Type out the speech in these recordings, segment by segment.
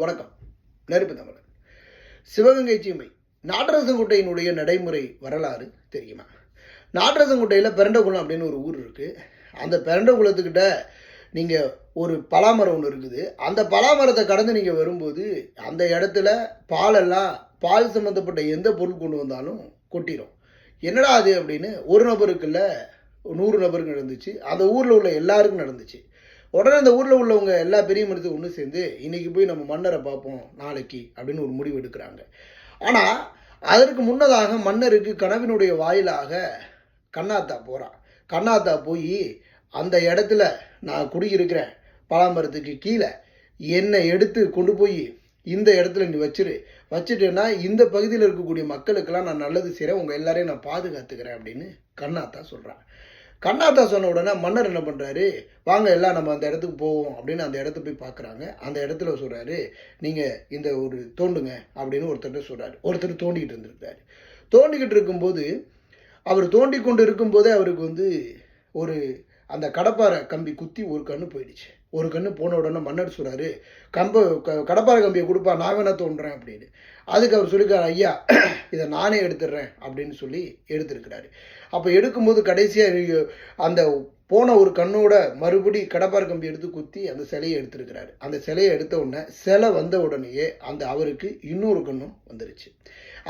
வணக்கம். நெருப்பு தமிழன். சிவகங்கை சீமை நாட்டரசங்குட்டையினுடைய நடைமுறை வரலாறு தெரியுமா? நாட்டரசங்குட்டையில் பிறண்டகுளம் அப்படின்னு ஒரு ஊர் இருக்குது அந்த பெரண்டகுளத்துக்கிட்ட நீங்கள் ஒரு பலாமரம் ஒன்று இருக்குது. அந்த பலாமரத்தை கடந்து நீங்கள் வரும்போது அந்த இடத்துல பாலெல்லாம் பால் சம்மந்தப்பட்ட எந்த பொருள் கொண்டு வந்தாலும் கொட்டிடும் என்னடா அது அப்படின்னு ஒரு நபருக்குள்ள நூறு நபருக்கு நடந்துச்சு. அந்த ஊரில் உள்ள எல்லாருக்கும் நடந்துச்சு. உடனே அந்த ஊரில் உள்ளவங்க எல்லா பெரிய மனிதரும் ஒன்று சேர்ந்து இன்றைக்கி போய் நம்ம மன்னரை பார்ப்போம் நாளைக்கு அப்படின்னு ஒரு முடிவு எடுக்கிறாங்க. ஆனால் அதற்கு முன்னதாக மன்னருக்கு கனவினுடைய வாயிலாக கண்ணாத்தா போகிறான் கண்ணாத்தா போய் அந்த இடத்துல நான் குடியிருக்கிறேன் பலாமரத்துக்கு கீழே. என்னை எடுத்து கொண்டு போய் இந்த இடத்துல நீ வச்சிரு. வச்சுட்டேன்னா இந்த பகுதியில் இருக்கக்கூடிய மக்களுக்கெல்லாம் நான் நல்லது செய்கிறேன் உங்கள் எல்லாரையும் நான் பாதுகாத்துக்கிறேன் அப்படின்னு கண்ணாத்தா சொல்கிறான் கண்ணாத்தா சொன்ன உடனே மன்னர் என்ன பண்ணுறாரு வாங்க எல்லாம் நம்ம அந்த இடத்துக்கு போவோம் அப்படின்னு அந்த இடத்த போய் பார்க்குறாங்க. அந்த இடத்துல சொல்கிறாரு நீங்கள் இந்த ஒரு தோண்டுங்க அப்படின்னு ஒருத்தர் சொல்கிறாரு ஒருத்தர் தோண்டிக்கிட்டு இருந்திருக்காரு. தோண்டிக்கிட்டு இருக்கும்போது அவர் தோண்டி கொண்டு இருக்கும்போதே அவருக்கு வந்து ஒரு அந்த கடப்பாரை கம்பி குத்தி ஒரு கண்ணு போயிடுச்சு. ஒரு கண்ணு போன உடனே மன்னர் சொல்கிறாரு கம்ப க- கடப்பாரை கம்பியை கொடுப்பா நான் வேணா தோன்றேன் அப்படின்னு. அதுக்கு அவர் சொல்லியிருக்காரு ஐயா இதை நானே எடுத்துடுறேன் அப்படின்னு சொல்லி எடுத்திருக்கிறாரு. அப்போ எடுக்கும்போது கடைசியாக அந்த போன ஒரு கண்ணோட மறுபடி கடப்பார் கம்பி எடுத்து குத்தி அந்த சிலையை எடுத்திருக்கிறாரு. அந்த சிலையை எடுத்த உடனே சிலை வந்த உடனேயே அந்த அவருக்கு இன்னொரு கண்ணும் வந்துருச்சு.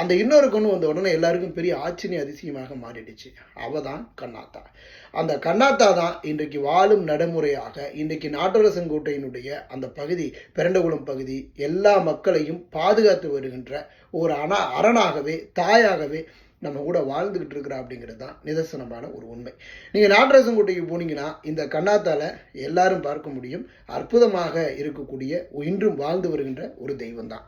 அந்த இன்னொரு கண்ணு வந்த உடனே எல்லாருக்கும் பெரிய ஆச்சரிய அதிசயமாக மாறிடுச்சு. அவ தான் கண்ணாத்தா. அந்த கண்ணாத்தா தான் இன்றைக்கு வாழும் நடைமுறையாக இன்றைக்கு நாட்டரசங்கோட்டையினுடைய அந்த பகுதி பெரண்டகுளம் பகுதி எல்லா மக்களையும் பாதுகாத்து வருகின்ற ஒரு அண அரணாகவே தாயாகவே நம்ம கூட வாழ்ந்துக்கிட்டு இருக்கிறா அப்படிங்கிறது தான் நிதர்சனமான ஒரு உண்மை. நீங்கள் நாட்டரசங்கோட்டைக்கு போனீங்கன்னா இந்த கண்ணாத்தால எல்லாரும் பார்க்க முடியும். அற்புதமாக இருக்கக்கூடிய இன்றும் வாழ்ந்து வருகின்ற ஒரு தெய்வம் தான்